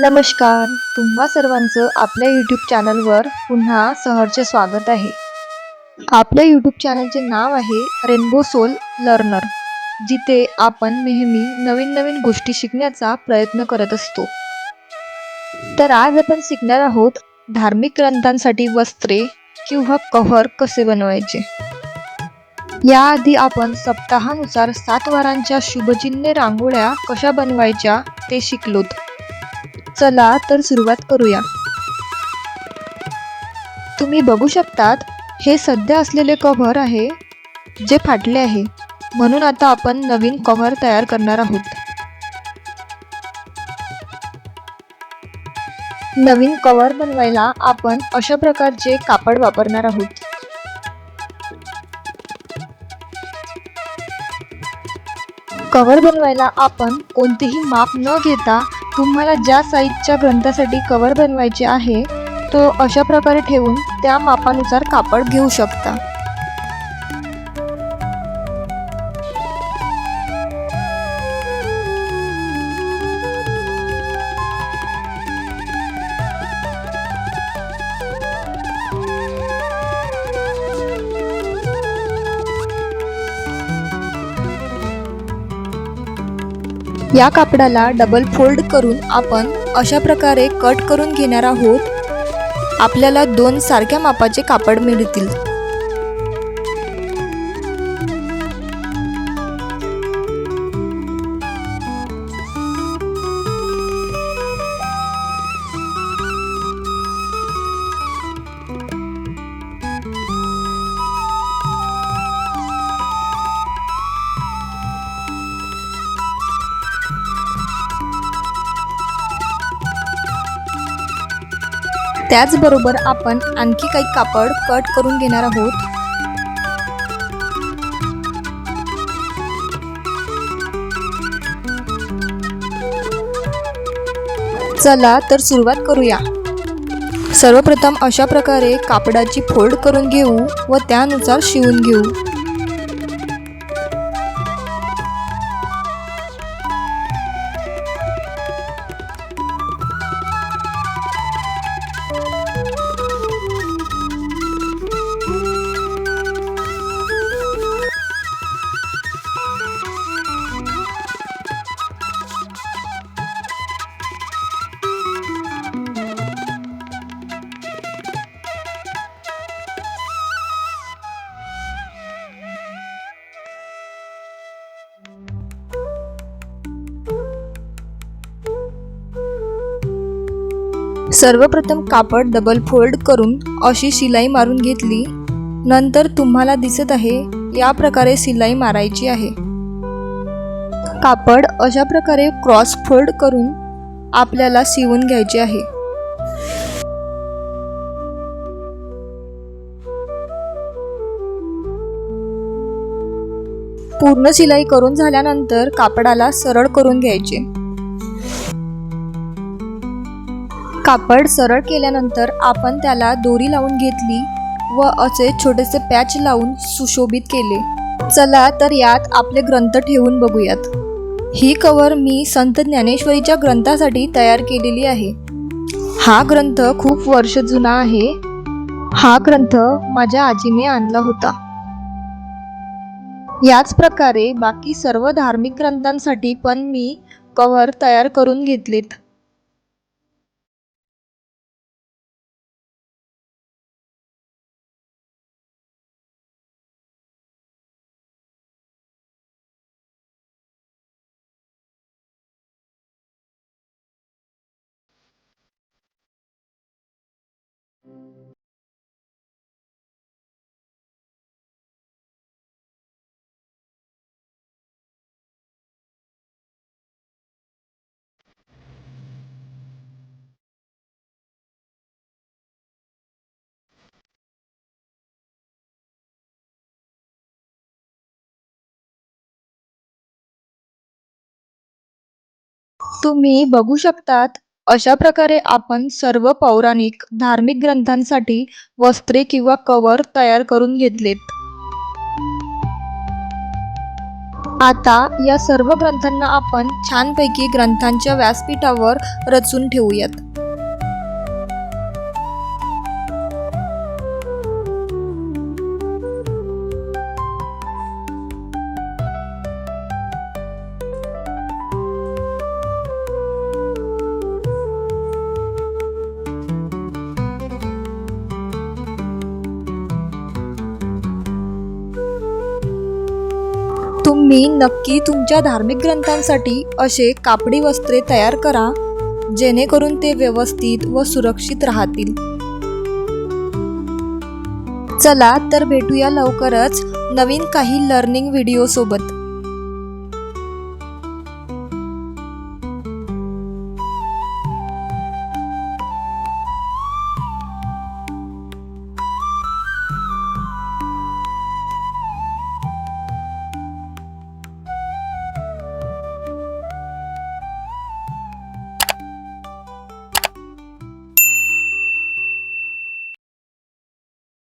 नमस्कार. तुम्हा सर्वांचं आपल्या यूट्यूब चॅनलवर पुन्हा सहर्ष स्वागत आहे. आपल्या यूट्यूब चॅनलचे नाव आहे रेनबो सोल लर्नर जिथे आपण नेहमी नवीन नवीन गोष्टी शिकण्याचा प्रयत्न करत असतो. तर आज आपण शिकणार आहोत धार्मिक ग्रंथांसाठी वस्त्रे किंवा कव्हर कसे बनवायचे? याआधी आपण सप्ताहानुसार सात वारांच्या शुभचिन्हे रांगोळ्या कशा बनवायच्या ते शिकलोत. चला तर सुरुवात करूया. तुम्ही बघू शकतात हे सध्या असलेले कव्हर आहे जे फाटले आहे. म्हणून आता आपण नवीन कव्हर तयार करणार आहोत. नवीन कव्हर बनवायला आपण अशा प्रकारचे कापड वापरणार आहोत. कव्हर बनवायला आपण कोणतेही माप न घेता तुम्हाला ज्या साईजच्या ग्रंथासाठी कवर बनवायचे आहे तो अशा प्रकारे ठेवून त्या मापानुसार कापड घेऊ शकता. या कापडाला डबल फोल्ड करून आपण अशा प्रकारे कट करून घेणार आहोत. आपल्याला दोन सारख्या मापाचे कापड मिळतील. त्याचबरोबर आपण आणखी काही कापड कट करून घेणार आहोत. चला तर सुरुवात करूया. सर्वप्रथम अशा प्रकारे कापडाची फोल्ड करून घेऊ व त्यानुसार शिवून घेऊ. सर्वप्रथम कापड डबल फोल्ड करून अशी शिलाई मारून घेतली. नंतर तुम्हाला दिसत आहे या प्रकारे शिलाई मारायची आहे. कापड अशा प्रकारे क्रॉस फोल्ड करून आपल्याला शिवून घ्यायचे आहे. पूर्ण शिलाई करून झाल्यानंतर कापडाला सरळ करून घ्यायचे. कापड सरळ केल्यानंतर आपण त्याला दोरी लावून घेतली व असे छोटेसे पॅच लावून सुशोभित केले. चला तर यात आपले ग्रंथ ठेवून बघूयात. ही कवर मी संत ज्ञानेश्वरीच्या ग्रंथासाठी तयार केलेली आहे. हा ग्रंथ खूप वर्ष जुना आहे. हा ग्रंथ माझ्या आजीने आणला होता. याच प्रकारे बाकी सर्व धार्मिक ग्रंथांसाठी पण मी कव्हर तयार करून घेतलेत. तुम्ही बघू शकतात अशा प्रकारे आपण सर्व पौराणिक धार्मिक ग्रंथांसाठी वस्त्रे किंवा कवर तयार करून घेतलेत. आता या सर्व ग्रंथांना आपण छानपैकी ग्रंथांच्या व्यासपीठावर रचून ठेवूयात. तुम्ही नक्की तुमच्या धार्मिक ग्रंथांसाठी असे कापडी वस्त्रे तयार करा जेणेकरून ते व्यवस्थित व सुरक्षित राहतील. चला तर भेटूया लवकरच नवीन काही लर्निंग व्हिडिओ सोबत.